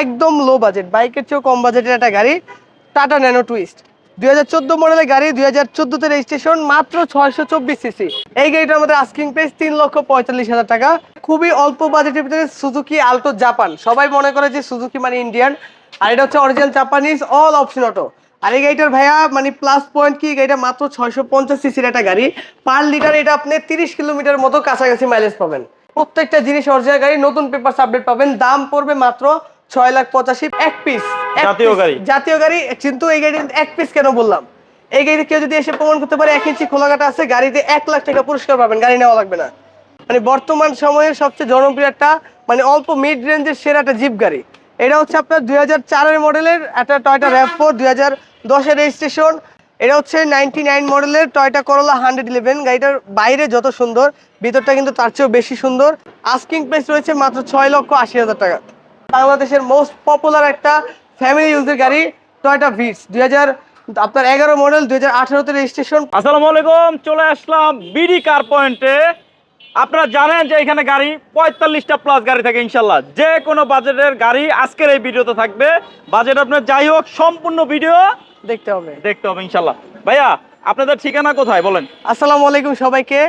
একদম low budget বাইকের চেয়েও কম বাজেটের একটা গাড়ি টাটা ন্যানো টুইস্ট দুই হাজার চোদ্দ মডেলের গাড়ি, দুই হাজার চোদ্দোতে রেজিস্ট্রেশন মাত্র ছয়শো চব্বিশ সিসি এই গাড়িটার আমাদের আস্কিং প্রাইস তিন লক্ষ পঁয়তাল্লিশ হাজার টাকা। খুবই অল্প বাজেটের ভিতরে সুজুকি আলটো জাপান সবাই মনে করে যে সুজুকি মানে ইন্ডিয়ান আর এটা হচ্ছে original Japanese all option auto আর এই গাড়িটার ভাইয়া মানে প্লাস পয়েন্ট কি গাড়িটা মাত্র ছয়শো পঞ্চাশ সিসির একটা গাড়ি। পার লিটার এটা আপনি তিরিশ কিলোমিটার মতো কাছাকাছি মাইলেজ পাবেন। প্রত্যেকটা জিনিস অরিজিনাল গাড়ি, নতুন পেপার আপডেট পাবেন। দাম পড়বে মাত্র ছয় লাখ পঁচাশি এক পিস জাতীয় গাড়ি। জাতীয় গাড়ি কিন্তু এই গাড়ি এক পিস কেন বললাম? এই গাড়িতে কেউ যদি এসে প্রমাণ করতে পারে এক ইঞ্চি খোলাঘাটা আছে গাড়িতে এক লাখ টাকা পুরস্কার পাবেন গাড়ি নেওয়া লাগবে না। মানে বর্তমান সময়ের সবচেয়ে জনপ্রিয় একটা মানে অল্প মিড রেঞ্জের সেরা একটা জিপ গাড়ি। এটা হচ্ছে আপনার দুই হাজার চারের মডেলের একটা টয়টা র্যাপ ফোর দুই হাজার দশের রেজিস্ট্রেশন এটা হচ্ছে নাইনটি নাইন মডেলের টয়টা করোলা হান্ড্রেড ইলেভেন গাড়িটার বাইরে যত সুন্দর ভিতরটা কিন্তু তার চেয়েও বেশি সুন্দর। আস্কিং প্রাইস রয়েছে মাত্র ছয় লক্ষ আশি হাজার টাকা। বাংলাদেশের মোস্ট পপুলার একটা ফ্যামিলি ইউজের গাড়ি টয়টা ভিটস দুই হাজার আপনার এগারো মডেল দুই হাজার আঠারোতে রেজিস্ট্রেশন আসসালামু আলাইকুম চলে আসলাম বিডি কার পয়েন্টে আপনারা জানেন যে এখানে গাড়ি পঁয়তাল্লিশটা প্লাস গাড়ি থাকে ইনশাল্লাহ যে কোনো বাজেটের গাড়ি আজকের এই ভিডিওতে থাকবে। বাজেট আপনার যাই হোক সম্পূর্ণ ভিডিও দেখতে হবে। দেখতে হবে ইনশাল্লাহ ভাইয়া আপনাদের ঠিকানা কোথায় বলেন? আসসালামু আলাইকুম সবাইকে।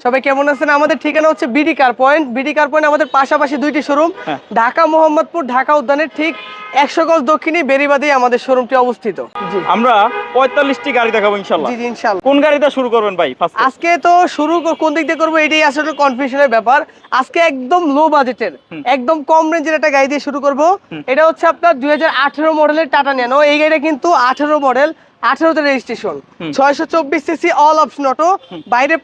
সবাই কেমন আছেন? আমাদের ঠিকানা হচ্ছে BD car point BD car point আমাদের পাশাপাশি দুইটি শোরুম হ্যাঁ। ঢাকা মোহাম্মদপুর ঢাকা উদ্যানের ঠিক একশো গজ দক্ষিণে বেরিবাদে আমাদের শোরুমটি অবস্থিত। আমরা পঁয়তাল্লিশটি গাড়ি দেখাবো ইনশাল্লাহ। জি ইনশাল্লাহ। কোন গাড়িটা শুরু করবেন ভাই আজকে তো শুরু কোন দিক দিয়ে করব এটাই আসলে কনফিউশনের ব্যাপার। আজকে একদম লো বাজেটের একদম কম রেঞ্জের একটা গাড়ি দিয়ে শুরু করব। এটা হচ্ছে আপনার দুই হাজার আঠেরো মডেলের টাটা ন্যানো এই গাড়িটা কিন্তু আঠেরো মডেল আঠেরোতে রেজিস্ট্রেশন। ছয়শো চব্বিশ সিসি অল অপশন অটো বাইরে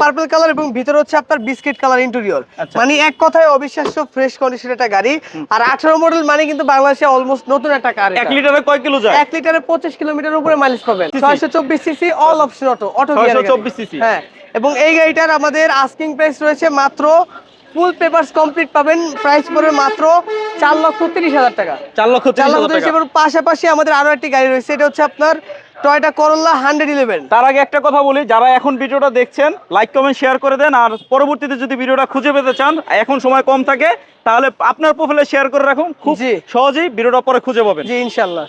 পার্পল কালার এবং ভিতরে হচ্ছে আপনার বিস্কিট কালার ইন্টেরিয়র। মানে এক কথায় অবিশ্বাস্য ফ্রেশ কন্ডিশন একটা গাড়ি। আর আঠেরো মডেল মানে কিন্তু বাংলাদেশে অলমোস্ট নতুন একটা কার এক লিটারে কয় কিলো যায়? এক লিটারে পঁচিশ কিলোমিটার উপরে মাইলেজ পাবেন। ছয়শো চব্বিশ CC all option auto auto 624 cc হ্যাঁ। এবং এই গাড়িটার আমাদের আস্কিং প্রাইস রয়েছে মাত্র ফুল পেপারস কমপ্লিট পাবেন। প্রাইস পড়বে মাত্র চার লক্ষ তিরিশ হাজার টাকা। চার লক্ষ চার লক্ষ তিরিশ এবং পাশাপাশি আমাদের আরও একটি গাড়ি রয়েছে। এটা হচ্ছে আপনার টয়টা করোলা হান্ড্রেড ইলেভেন তার আগে একটা কথা বলি যারা এখন ভিডিওটা দেখছেন লাইক কমেন্ট শেয়ার করে দেন আর পরবর্তীতে যদি ভিডিওটা খুঁজে পেতে চান এখন সময় কম থাকে তাহলে আপনার প্রোফাইলে শেয়ার করে রাখুন খুব সহজেই ভিডিওটা পরে খুঁজে পাবেন। জি ইনশাল্লাহ।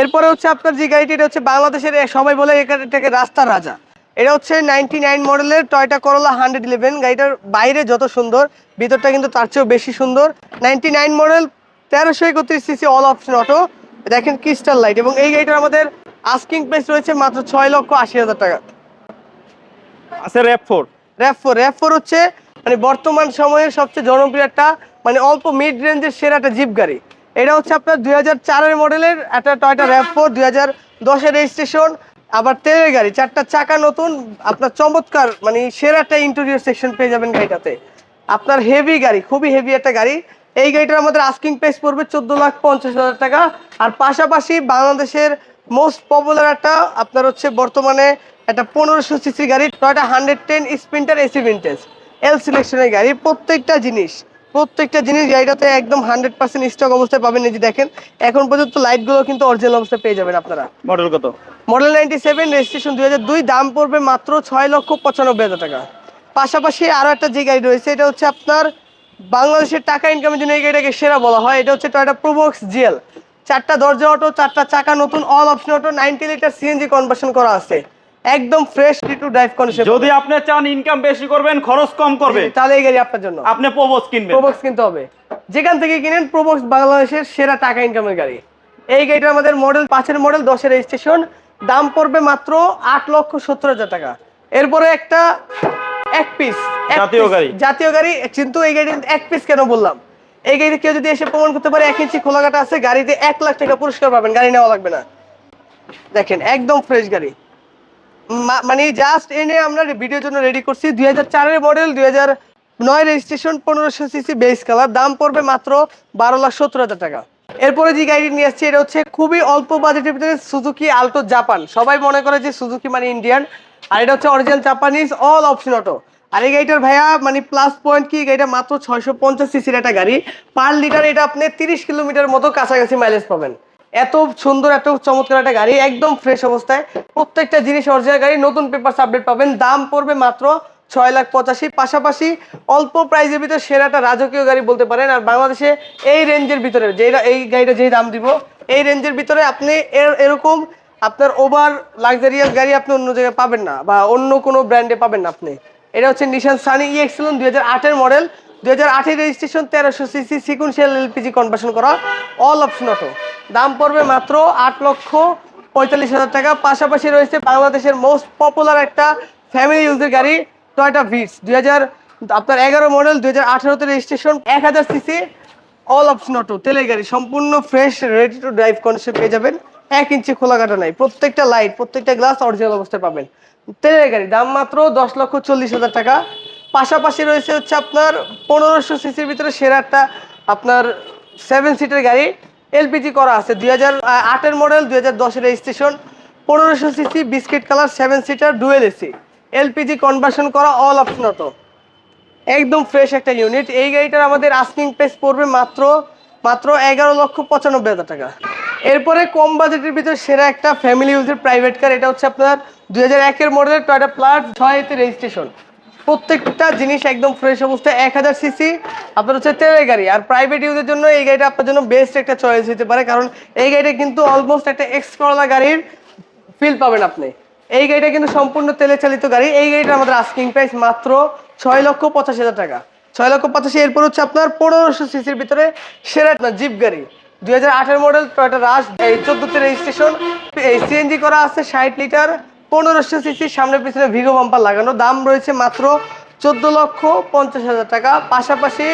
এরপরে হচ্ছে আপনার যে গাড়িটি এটা হচ্ছে বাংলাদেশের সবাই বলে এটাকে রাস্তা রাজা। এটা হচ্ছে নাইনটি নাইন মডেলের টয়টা করোলা হান্ড্রেড ইলেভেন গাড়িটার বাইরে যত সুন্দর ভিতরটা কিন্তু তার চেয়েও বেশি সুন্দর। নাইনটি নাইন মডেল তেরোশো একত্রিশ সিসি অল অপশন অটো দেখেন ক্রিস্টাল লাইট এবং এই গাড়িটার আমাদের আস্কিং প্রাইস রয়েছে মাত্র ছয় লক্ষ আশি হাজার টাকা। আছে RAV four RAV four RAV four হচ্ছে মানে বর্তমান সময়ের সবচেয়ে জনপ্রিয় একটা মানে অল্প মিড রেঞ্জের সেরা একটা জিপ গাড়ি। এটা হচ্ছে আপনার দুই হাজার মডেলের একটা টয়টা র্যাপ ফোর দুই হাজার দশের রেজিস্ট্রেশন আবার তেলের গাড়ি চারটা চাকা নতুন আপনার চমৎকার মানে সেরা একটা ইন্টেরিয়র সেকশন পেয়ে যাবেন গাড়িটাতে। আপনার হেভি গাড়ি খুবই হেভি একটা গাড়ি। এই গাড়িটার আমাদের আস্কিং প্রাইস পড়বে চোদ্দ লাখ পঞ্চাশ হাজার টাকা। আর পাশাপাশি বাংলাদেশের মোস্ট পপুলার একটা আপনার হচ্ছে বর্তমানে একটা পনেরোশো সিসি গাড়ি Toyota hundred ten sprinter AC vintage L সিলেকশনের গাড়ি প্রত্যেকটা জিনিস প্রত্যেকটা জিনিস গাড়িটাতে একদম হান্ড্রেড পার্সেন্ট স্টক অবস্থায় পাবেন এই যে দেখেন। এখন পর্যন্ত লাইটগুলো কিন্তু অরিজিনাল অবস্থায় পেয়ে যাবেন আপনারা। মডেল কত? মডেল নাইনটি সেভেন রেজিস্ট্রেশন দুই হাজার দুই দাম পড়বে মাত্র ছয় লক্ষ পঁচানব্বই হাজার টাকা। পাশাপাশি আরও একটা যে গাড়ি রয়েছে এটা হচ্ছে আপনার বাংলাদেশের টাকা ইনকামের জন্য এই গাড়িটাকে সেরা বলা হয়। এটা হচ্ছে টয়টা প্রোবক্স জিএল চারটা দরজা অটো চারটা চাকা নতুন all option auto ninety litre CNG conversion করা আছে। একদম ফ্রেশ টু ড্রাইভ কন্ডিশন যদি আপনি চান ইনকাম বেশি করবেন খরচ কম করবে। তাহলে এই গাড়ি আপনার জন্য। আপনি প্রবোজ কিনবেন। প্রোবক্স কিনতে হবে। যেখান থেকে কিনেন প্রোবক্স বাংলাদেশের সেরা টাকা ইনকামের গাড়ি। এই গাড়িটা আমাদের মডেল পাঁচের মডেল দশের রেজিস্ট্রেশন দাম পড়বে মাত্র আট লক্ষ সত্তর হাজার টাকা। এরপরে একটা এক পিস জাতীয় গাড়ি। জাতীয় গাড়ি কিন্তু এই গাড়ি এক পিস কেন বললাম? এই গাড়িতে কেউ যদি এসে প্রমাণ করতে পারে, এক ইঞ্চি খোলাঘাটা আছে, গাড়িতে এক লাখ টাকা পুরস্কার পাবেন, গাড়ি নেওয়া লাগবে না। দেখেন, একদম ফ্রেশ গাড়ি। মানে জাস্ট এনে আমরা ভিডিওর জন্য রেডি করছি। দুই হাজার মডেল দুই হাজার নয় রেজিস্ট্রেশন পনেরোশো সিসি বেস কালার দাম পড়বে মাত্র বারো লাখ সত্তর হাজার টাকা। এরপরে যে গাড়িটি নিয়ে আসছি, এটা হচ্ছে খুবই অল্প বাজেটের ভিতরে সুজুকি আলটো জাপান সবাই মনে করে যে সুজুকি মানে ইন্ডিয়ান আর এটা হচ্ছে original Japanese all option auto আর এই গাড়িটার ভাইয়া মানে প্লাস পয়েন্ট কি গাড়িটা মাত্র ছয়শো পঞ্চাশ সিসির একটা গাড়ি। পার লিটার এটা আপনি তিরিশ কিলোমিটার মতো কাছাকাছি মাইলেজ পাবেন। এত সুন্দর, এত চমৎকার একটা গাড়ি, একদম ফ্রেশ অবস্থায়। প্রত্যেকটা জিনিস অরিজিনাল গাড়ি, নতুন পেপার আপডেট পাবেন। দাম পড়বে মাত্র ছয় লাখ পঁচাশি। পাশাপাশি অল্প প্রাইজের ভিতরে সেরাটা রাজকীয় গাড়ি বলতে পারেন। আর বাংলাদেশে এই রেঞ্জের ভিতরে, যে এই গাড়িটা যেই দাম দিব, এই রেঞ্জের ভিতরে আপনি এর- এরকম আপনার ওভার লাক্সারিয়াস গাড়ি আপনি অন্য জায়গায় পাবেন না, বা অন্য কোনো ব্র্যান্ডে পাবেন না আপনি। এটা হচ্ছে নিশান সানি ই এক্সেলন দুই হাজার আটের মডেল দুই হাজার আটের রেজিস্ট্রেশন তেরোশো সিসি সিকুয়েন্সিয়াল এলপিজি কনভার্সন করা। অল অপশন অটো দাম পড়বে মাত্র আট লক্ষ পঁয়তাল্লিশ হাজার টাকা। পাশাপাশি রয়েছে বাংলাদেশের মোস্ট পপুলার একটা ফ্যামিলি ইউজের গাড়ি টয়টা ভিটস দুই হাজার, আপনার এগারো মডেল দুই হাজার আঠারোতে রেজিস্ট্রেশন এক হাজার সিসি অল অপশন অটো তেলের গাড়ি সম্পূর্ণ fresh ready to drive condition পেয়ে যাবেন। এক ইঞ্চি খোলা কাটা নাই। প্রত্যেকটা লাইট প্রত্যেকটা গ্লাস অরিজিনাল অবস্থায় পাবেন। তেলের গাড়ি, দাম মাত্র দশ লক্ষ চল্লিশ হাজার টাকা। পাশাপাশি রয়েছে হচ্ছে আপনার পনেরোশো সিসির ভিতরে সেরা একটা আপনার সেভেন সিটের গাড়ি। এলপিজি করা আছে, দুই হাজার আটের মডেল দুই হাজার দশের রেজিস্ট্রেশন পনেরোশো CC biscuit colour seven seater dual AC LPG conversion করা অল অপশন অটো একদম ফ্রেশ একটা ইউনিট এই গাড়িটার আমাদের আস্কিং প্রাইস পড়বে মাত্র মাত্র এগারো লক্ষ পঁচানব্বই হাজার টাকা। এরপরে কম বাজেটের ভিতরে সেরা একটা ফ্যামিলি ইউজের প্রাইভেট কার এটা হচ্ছে আপনার দুই হাজার একের মডেলের টয়টা প্লাস ছয়তে রেজিস্ট্রেশন প্রত্যেকটা জিনিস একদম ফ্রেশ অবস্থায়, এক হাজার সিসি আপনার হচ্ছে তেলের গাড়ি। আর প্রাইভেট ইউজের জন্য এই গাড়িটা আপনার জন্য বেস্ট একটা চয়েস হতে পারে, কারণ এই গাড়িটা কিন্তু অলমোস্ট একটা এক্স করলা গাড়ির ফিল পাবেন আপনি। এই গাড়িটা কিন্তু সম্পূর্ণ তেলে চালিত গাড়ি। এই গাড়িটা আমাদের আস্কিং প্রাইস মাত্র ছয় লক্ষ পঁচাশি হাজার টাকা। ছয় লক্ষ পঁচাশি, এরপর হচ্ছে আপনার পনেরোশো সিসির ভিতরে সেরা জিপ গাড়ি। দুই হাজার আঠেরো মডেল টয়টা রাশ এই চোদ্দোতে রেজিস্ট্রেশন এই সিএনজি করা আছে ষাট লিটার পনেরোশো সিসি সামনে পিছনে ভিগো বাম্পার লাগানো। দাম রয়েছে মাত্র চোদ্দ লক্ষ পঞ্চাশ হাজার টাকা। পাশাপাশি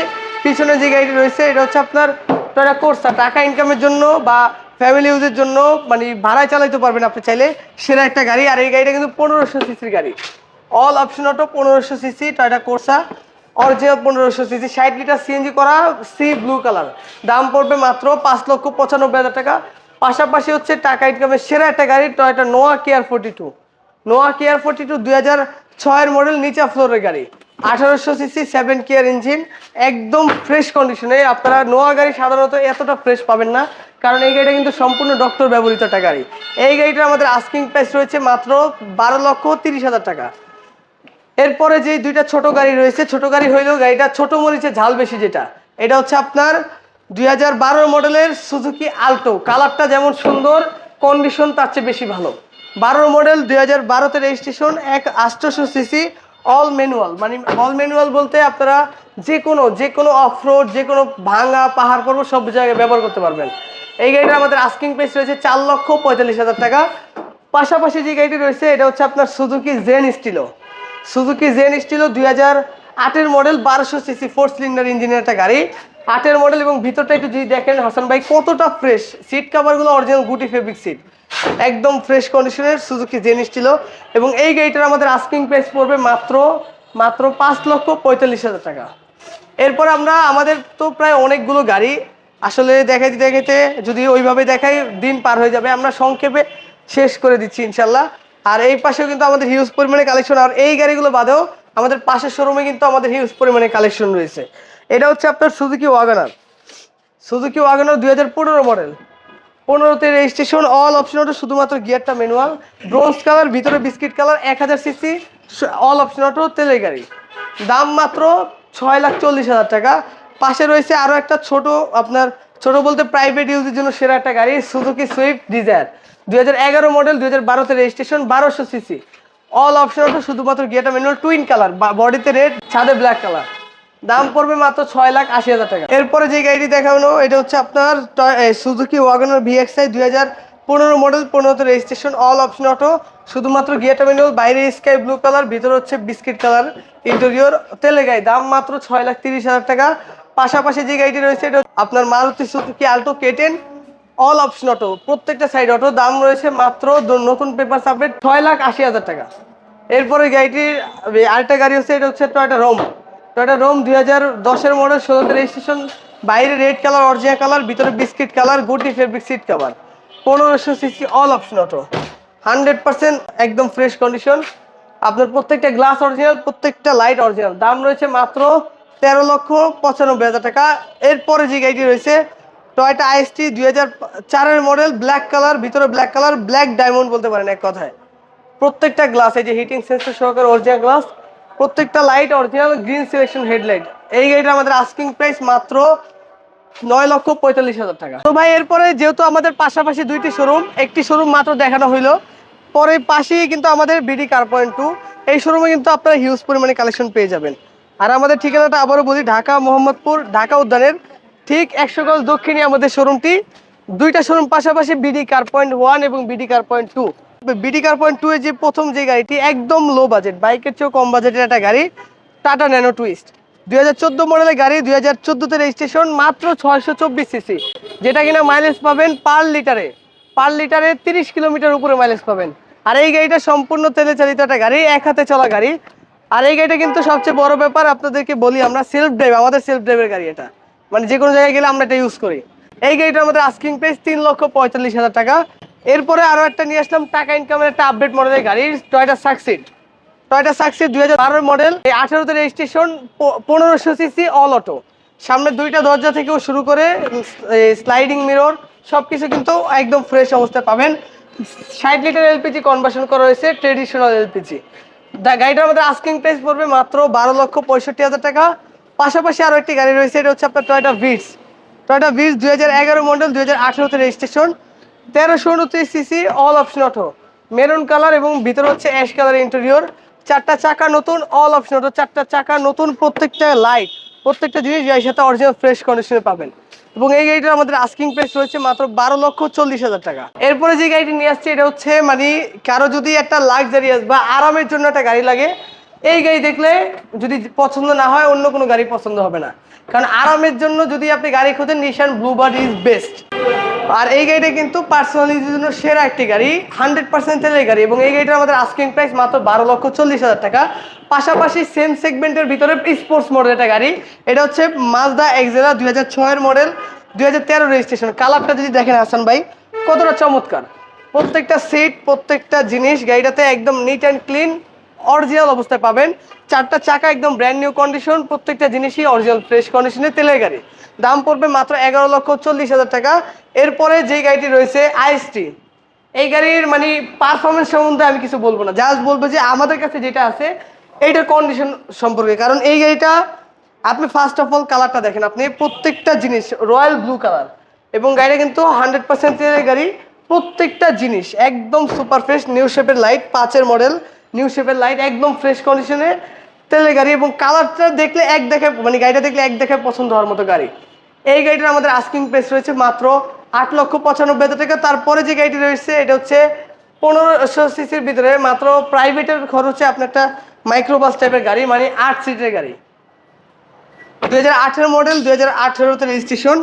পিছনে যে গাড়িটি রয়েছে, এটা হচ্ছে আপনার টয়টা কোর্সা টাকা ইনকামের জন্য বা ফ্যামিলি ইউজের জন্য মানে ভাড়ায় চালাইতে পারবেন আপনি চাইলে। সেরা একটা গাড়ি। আর এই গাড়িটা কিন্তু পনেরোশো সিসির গাড়ি। অল অপশন অটো পনেরোশো সিসি টয়টা কোর্সা অরিজিনাল পনেরোশো সিসি, ষাট লিটার সিএনজি করা সি ব্লু কালার দাম পড়বে মাত্র পাঁচ লক্ষ পঁচানব্বই হাজার টাকা। পাশাপাশি হচ্ছে টাকা ইনকামের সেরা একটা গাড়ি Toyota Noah KR forty two Noah KR forty two দুই হাজার ছয়ের মডেল নিচা ফ্লোরের গাড়ি। আঠারোশো সিসি সেভেন কেয়ার ইঞ্জিন একদম ফ্রেশ কন্ডিশনে আপনারা নোয়া গাড়ি সাধারণত এতটা ফ্রেশ পাবেন না, কারণ এই গাড়িটা কিন্তু সম্পূর্ণ ডক্টর ব্যবহৃত একটা গাড়ি। এই গাড়িটা আমাদের আস্কিং প্রাইস রয়েছে মাত্র বারো লক্ষ তিরিশ হাজার টাকা। এরপরে যে দুইটা ছোট গাড়ি রয়েছে, ছোট গাড়ি হইলেও গাড়িটা ছোট মরিচে ঝাল বেশি যেটা। এটা হচ্ছে আপনার দুই হাজার বারো মডেলের সুজুকি আল্টো। কালারটা যেমন সুন্দর কন্ডিশন তার চেয়ে বেশি ভালো। বারো মডেল, দুই হাজার বারোতে রেজিস্ট্রেশন এক আষ্টশো সিসি অল ম্যানুয়াল মানে অল ম্যানুয়াল বলতে আপনারা যে কোনো যে কোনো অফ রোড যে কোনো ভাঙা, পাহাড় পর্বত সব জায়গায় ব্যবহার করতে পারবেন। এই গাড়িটা আমাদের আস্কিং প্রাইস রয়েছে চার লক্ষ পঁয়তাল্লিশ হাজার টাকা। পাশাপাশি যে গাড়িটি রয়েছে, এটা হচ্ছে আপনার Suzuki Zen Estilo Suzuki Zen Estilo দুই হাজার আটের মডেল বারোশো সিসি ফোর সিলিন্ডার ইঞ্জিনের একটা গাড়ি। আটের মডেল এবং ভিতরটা একটু যদি দেখেন, হাসান ভাই, কতটা ফ্রেশ সিট কাভারগুলো অরিজিনাল গুটি ফেব্রিক সিট একদম ফ্রেশ কন্ডিশনের সুজুকি জেন স্টিলো এবং এই গাড়িটার আমাদের আস্কিং প্রাইস পড়বে মাত্র মাত্র পাঁচ লক্ষ পঁয়তাল্লিশ হাজার টাকা। এরপর আমরা, আমাদের তো প্রায় অনেকগুলো গাড়ি। আসলে দেখাইতে দেখাইতে যদি ওইভাবে দেখাই, দিন পার হয়ে যাবে। আমরা সংক্ষেপে শেষ করে দিচ্ছি ইনশাল্লাহ। আর এই পাশেও কিন্তু আমাদের হিউজ পরিমাণে কালেকশন আর এই গাড়িগুলো বাদেও আমাদের পাশের শোরুমে কিন্তু আমাদের হিউজ পরিমাণে কালেকশন রয়েছে। এটা হচ্ছে আপনার সুজুকি ওয়াগানার সুজুকি ওয়াগানার দুই হাজার পনেরো মডেল পনেরোতে রেজিস্ট্রেশন অল অপশন অটো শুধুমাত্র গিয়ারটা ম্যানুয়াল ব্রোঞ্জ কালার ভিতরে বিস্কিট কালার এক হাজার সিসি অল অপশন অটো তেলের গাড়ি। দাম মাত্র ছয় লাখ চল্লিশ হাজার টাকা। পাশে রয়েছে আরও একটা ছোট, আপনার ছোট বলতে প্রাইভেট ইউজের জন্য সেরা একটা গাড়ি সুজুকি সুইফট ডিজায়ার দুই হাজার এগারো মডেল দুই হাজার বারোতে রেজিস্ট্রেশন বারোশো সিসি অল অপশন অটো শুধুমাত্র গিয়ারটা ম্যানুয়াল টুইন কালার বডিতে রেড ছাদে ব্ল্যাক কালার দাম পড়বে মাত্র ছয় লাখ আশি হাজার টাকা। এরপরে যে গাড়িটি দেখানো, এটা হচ্ছে আপনার সুজুকি ওয়াগনার ভিএক্সআই দুই হাজার পনেরো model registration all option auto শুধুমাত্র গিয়ারটা ম্যানুয়াল বাইরে স্কাই ব্লু কালার ভিতরে হচ্ছে বিস্কিট কালার ইন্টেরিয়র তেলে গাড়ি দাম মাত্র ছয় লাখ তিরিশ হাজার টাকা। পাশাপাশি যে গাড়িটি রয়েছে, এটা আপনার Maruti Suzuki Alto K ten all option auto প্রত্যেকটা সাইড অটো দাম রয়েছে মাত্র নতুন পেপার সাবমিট ছয় লাখ আশি হাজার টাকা। এরপরে গাড়িটির, আরেকটা গাড়ি হচ্ছে, এটা হচ্ছে টয়টা রোম টয়টা রোম দুই হাজার দশের মডেল ষোলোতে রেজিস্ট্রেশন বাইরে রেড কালার অরিজিনাল কালার ভিতরে বিস্কিট কালার গুটি ফেব্রিক সিট কাভার পনেরোশো CC all option auto hundred percent একদম ফ্রেশ কন্ডিশন আপনার প্রত্যেকটা গ্লাস অরিজিনাল প্রত্যেকটা লাইট অরিজিনাল দাম রয়েছে মাত্র তেরো লক্ষ পঁচানব্বই হাজার টাকা। এরপরে যে গাড়িটি রয়েছে টয়টা আইএসটি দুই হাজার চারের মডেল ব্ল্যাক কালার ভিতরে ব্ল্যাক কালার ব্ল্যাক ডায়মন্ড বলতে পারেন এক কথায়। প্রত্যেকটা গ্লাস এই যে হিটিং সেন্সর সহকারে অরিজিনাল গ্লাস প্রত্যেকটা light original green selection headlight এই গাড়িটা আমাদের আস্কিং প্রাইস মাত্র নয় লক্ষ পঁয়তাল্লিশ হাজার টাকা। তো ভাই, এরপরে যেহেতু আমাদের পাশাপাশি দুইটি শোরুম একটি শোরুম মাত্র দেখানো হইল, পরে পাশেই কিন্তু আমাদের বিডি কার পয়েন্ট টু এই শোরুমে কিন্তু আপনারা হিউজ পরিমাণে কালেকশন পেয়ে যাবেন। আর আমাদের ঠিকানাটা আবারও বলি, ঢাকা মোহাম্মদপুর, ঢাকা উদ্যানের ঠিক একশো গজ দক্ষিণে আমাদের শোরুমটি দুইটা শোরুম পাশাপাশি বিডি কার পয়েন্ট ওয়ান এবং BD car point two BD car point two এর যে প্রথম যে গাড়িটি, একদম লো বাজেট বাইকের চেয়েও কম বাজেটের একটা গাড়ি টাটা ন্যানো টুইস্ট দুই হাজার চোদ্দ মডেলের গাড়ি, দুই হাজার চোদ্দোতে রেজিস্ট্রেশন মাত্র ছয়শো চব্বিশ সিসি যেটা কিনা মাইলেজ পাবেন পার লিটারে পার লিটারে তিরিশ কিলোমিটার উপরে মাইলেজ পাবেন। আর এই গাড়িটা সম্পূর্ণ তেলে চালিত একটা গাড়ি, এক হাতে চলা গাড়ি। আর এই গাড়িটা কিন্তু সবচেয়ে বড় ব্যাপার, আপনাদেরকে বলি আমরা সেলফ ড্রাইভ আমাদের সেলফ ড্রাইভের গাড়ি এটা। মানে যে কোনো জায়গায় গেলে আমরা এটা ইউজ করি। এই গাড়িটা আমাদের আস্কিং প্রাইস তিন লক্ষ পঁয়তাল্লিশ হাজার টাকা। এরপরে আরও একটা নিয়ে আসলাম, টাকা ইনকামের একটা আপডেট মডেলের গাড়ি টয়টা সাকসিড টয়টা সাকসিড দুই হাজার মডেল এই আঠেরোতে রেজিস্ট্রেশন পনেরোশো সিসি অল অটো সামনে দুইটা দরজা থেকেও শুরু করে স্লাইডিং মিরর সব কিছু কিন্তু একদম ফ্রেশ অবস্থায় পাবেন। ষাট লিটার এলপিজি কনভার্সন করা হয়েছে ট্রেডিশনাল এলপিজি গাড়িটার আমাদের আস্কিং প্রাইস পড়বে মাত্র বারো লক্ষ পঁয়ষট্টি হাজার টাকা। পাশাপাশি আরও একটি গাড়ি রয়েছে, এটা হচ্ছে আপনার টয়টা ভিটস টয়টা ভিটস দুই হাজার এগারো মডেল দুই হাজার আঠেরোতে রেজিস্ট্রেশন তেরোশো উনত্রিশ CC all option auto maroon colour এবং ভিতরে হচ্ছে অ্যাশ কালার ইন্টেরিয়র চারটা চাকা নতুন অল অপশন অটো চারটা চাকা নতুন, প্রত্যেকটা লাইট প্রত্যেকটা জিনিস যার সাথে অরিজিনাল ফ্রেশ কন্ডিশনে পাবেন। এবং এই গাড়িটার আমাদের আস্কিং প্রাইস রয়েছে মাত্র বারো লক্ষ চল্লিশ হাজার টাকা। এরপরে যে গাড়িটি নিয়ে আসছে, এটা হচ্ছে মানে কারও যদি একটা লাক্সারিয়াস বা আরামের জন্য একটা গাড়ি লাগে এই গাড়ি দেখলে যদি পছন্দ না হয়, অন্য কোনো গাড়ি পছন্দ হবে না। কারণ আরামের জন্য যদি আপনি গাড়ি খোঁজেন নিশান ব্লুবার্ড ইজ বেস্ট আর এই গাড়িটা কিন্তু পার্সোনালি জন্য সেরা একটি গাড়ি হান্ড্রেড পার্সেন্ট তেলের গাড়ি এবং এই গাড়িটার আমাদের আস্কিং প্রাইস মাত্র বারো লক্ষ চল্লিশ হাজার টাকা। পাশাপাশি সেম সেগমেন্টের ভিতরে স্পোর্টস মডেল একটা গাড়ি। এটা হচ্ছে মাজদা এক্সেলা দুই হাজার ছয়ের মডেল দুই হাজার তেরো রেজিস্ট্রেশন কালারটা যদি দেখেন হাসান ভাই, কতটা চমৎকার। প্রত্যেকটা সিট প্রত্যেকটা জিনিস, গাড়িটাতে একদম নিট অ্যান্ড ক্লিন অরিজিনাল অবস্থায় পাবেন। চারটা চাকা একদম ব্র্যান্ড নিউ কন্ডিশন প্রত্যেকটা জিনিসই অরিজিনাল ফ্রেশ কন্ডিশনে তেলের গাড়ি। দাম পড়বে মাত্র এগারো লক্ষ চল্লিশ হাজার টাকা। এরপরে যে গাড়িটি রয়েছে আইএসটি এই গাড়ির মানে পারফরমেন্স সম্বন্ধে আমি কিছু বলব না। জাস্ট বলব যে আমাদের কাছে যেটা আছে, এইটার কন্ডিশন সম্পর্কে। কারণ এই গাড়িটা, আপনি ফার্স্ট অফ অল কালারটা দেখেন আপনি, প্রত্যেকটা জিনিস রয়্যাল ব্লু কালার এবং গাড়িটা কিন্তু হান্ড্রেড পার্সেন্ট গাড়ি। প্রত্যেকটা জিনিস একদম সুপার ফ্রেশ নিউ শেপের লাইট পাঁচের মডেল নিউ শেপের লাইট একদম ফ্রেশ কন্ডিশনে তেলের গাড়ি এবং কালারটা দেখলে এক দেখে মানে গাড়িটা দেখলে এক দেখে পছন্দ হওয়ার মতো গাড়ি। এই গাড়িটার আমাদের আস্কিং প্রাইস রয়েছে মাত্র আট লক্ষ পঁচানব্বই টাকা। তারপরে যে গাড়িটি রয়েছে, এটা হচ্ছে পনেরোশো সিসির ভিতরে, মাত্র প্রাইভেটের খরচে আপনার একটা মাইক্রোবাস টাইপের গাড়ি মানে আট সিটের গাড়ি। দু হাজার আঠেরো মডেল দু হাজার আঠেরোতে রেজিস্ট্রেশন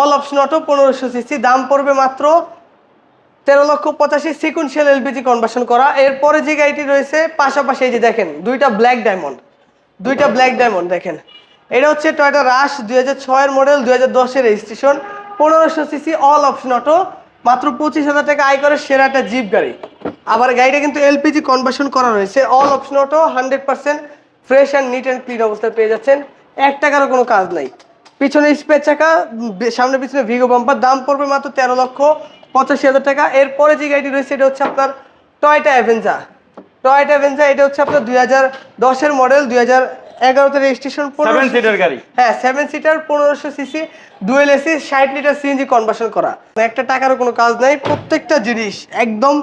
অল অপশন অটো পনেরোশো সিসি দাম পড়বে মাত্র তেরো লক্ষ পঁচাশি সিকুয়েন্সিয়াল এলপিজি কনভার্সন করা। এরপরে যে গাড়িটি রয়েছে, পাশাপাশি এই যে দেখেন, দুইটা ব্ল্যাক ডায়মন্ড দুইটা ব্ল্যাক ডায়মন্ড দেখেন। এটা হচ্ছে টয়টা রাশ দুই হাজার ছয়ের মডেল দুই হাজার দশের রেজিস্ট্রেশন পনেরোশো সিসি অল অপশন অটো মাত্র পঁচিশ হাজার টাকা আয় করে সেরা একটা জিপ গাড়ি। আবার গাড়িটা কিন্তু এলপিজি কনভার্সন করা রয়েছে all option auto hundred percent fresh and neat and clean অবস্থায় পেয়ে যাচ্ছেন। এক টাকারও কোনো কাজ নাই। পিছনে স্পেস চাকা, সামনে পিছনে ভিগো বাম্পার দাম পড়বে মাত্র তেরো লক্ষ পঁচাশি হাজার টাকা। এরপরে যে গাড়িটি রয়েছে এটা হচ্ছে আপনার টয়টা অ্যাভেঞ্জা টয়টা অ্যাভেঞ্জা এটা হচ্ছে আপনার দুই হাজার দশের মডেল দুই হাজার এগারোতে রেজিস্ট্রেশন সেভেন সিটের গাড়ি। হ্যাঁ সেভেন সিটার পনেরোশো সিসি ডুয়েল এসি ষাট লিটার সিএনজি কনভার্সন করা। একটা টাকারও কোনো কাজ নাই প্রত্যেকটা জিনিস একদম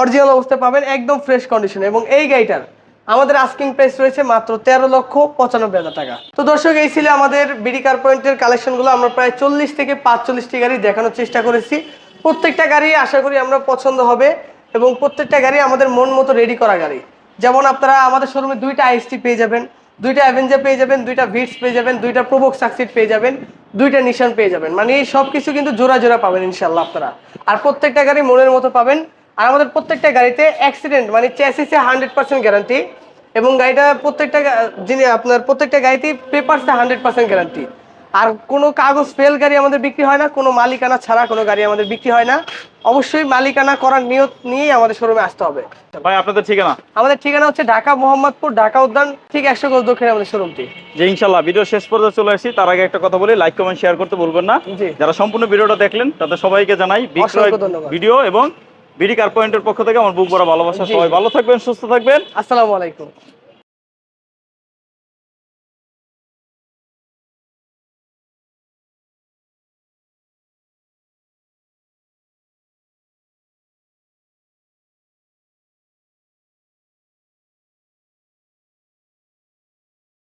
অরিজিনাল অবস্থায় পাবেন একদম ফ্রেশ কন্ডিশনে এবং এই গাড়িটার আমাদের আস্কিং প্রাইস রয়েছে মাত্র তেরো লক্ষ পঁচানব্বই হাজার টাকা। তো দর্শক, এই ছিল আমাদের বিডি কার পয়েন্টের কালেকশনগুলো আমরা প্রায় চল্লিশ থেকে পাঁচচল্লিশটি গাড়ি দেখানোর চেষ্টা করেছি। প্রত্যেকটা গাড়ি আশা করি আমরা পছন্দ হবে এবং প্রত্যেকটা গাড়ি আমাদের মন মতো রেডি করা গাড়ি। যেমন আপনারা আমাদের শোরুমে দুইটা আইএসটি পেয়ে যাবেন, দুইটা অ্যাভেঞ্জার পেয়ে যাবেন, দুইটা ভিটস পেয়ে যাবেন, দুইটা প্রোবক সাকসিড পেয়ে যাবেন, দুইটা নিশান পেয়ে যাবেন। মানে এই সব কিছু কিন্তু জোড়া জোড়া পাবেন ইনশাল্লাহ আপনারা। আর প্রত্যেকটা গাড়ি মনের মতো পাবেন। আর আমাদের প্রত্যেকটা গাড়িতে অ্যাক্সিডেন্ট মানে চ্যাসিসে হান্ড্রেড পার্সেন্ট গ্যারান্টি এবং গাড়িটা প্রত্যেকটা যিনি আপনার প্রত্যেকটা গাড়িতেই পেপারসে হান্ড্রেড পার্সেন্ট গ্যারান্টি আর কোনো কাগজ ফেল গাড়ি আমাদের বিক্রি হয় না কোনো মালিকানা ছাড়া কোনো গাড়ি আমাদের বিক্রি হয় না। অবশ্যই মালিকানা করার নিয়ত নিয়েই আমাদের শোরুমে আসতে হবে। ভাই আপনাদের ঠিকানা? আমাদের ঠিকানা হচ্ছে ঢাকা মোহাম্মদপুর ঢাকা উদ্যান ঠিক একশো গজ দক্ষিণে আমাদের শোরুমটি যে ইনশাল্লাহ। ভিডিও শেষ পর্যন্ত চলে আসি। তার আগে একটা কথা বলি লাইক কমেন্ট শেয়ার করতে বলবেন না। যারা সম্পূর্ণ ভিডিওটা দেখলেন তাদের সবাইকে জানাই। ভিডিও এবং বিডি কার পয়েন্টের পক্ষ থেকে আমার বুক বড় ভালোবাসা। সবাই ভালো থাকবেন সুস্থ থাকবেন আসসালামু আলাইকুম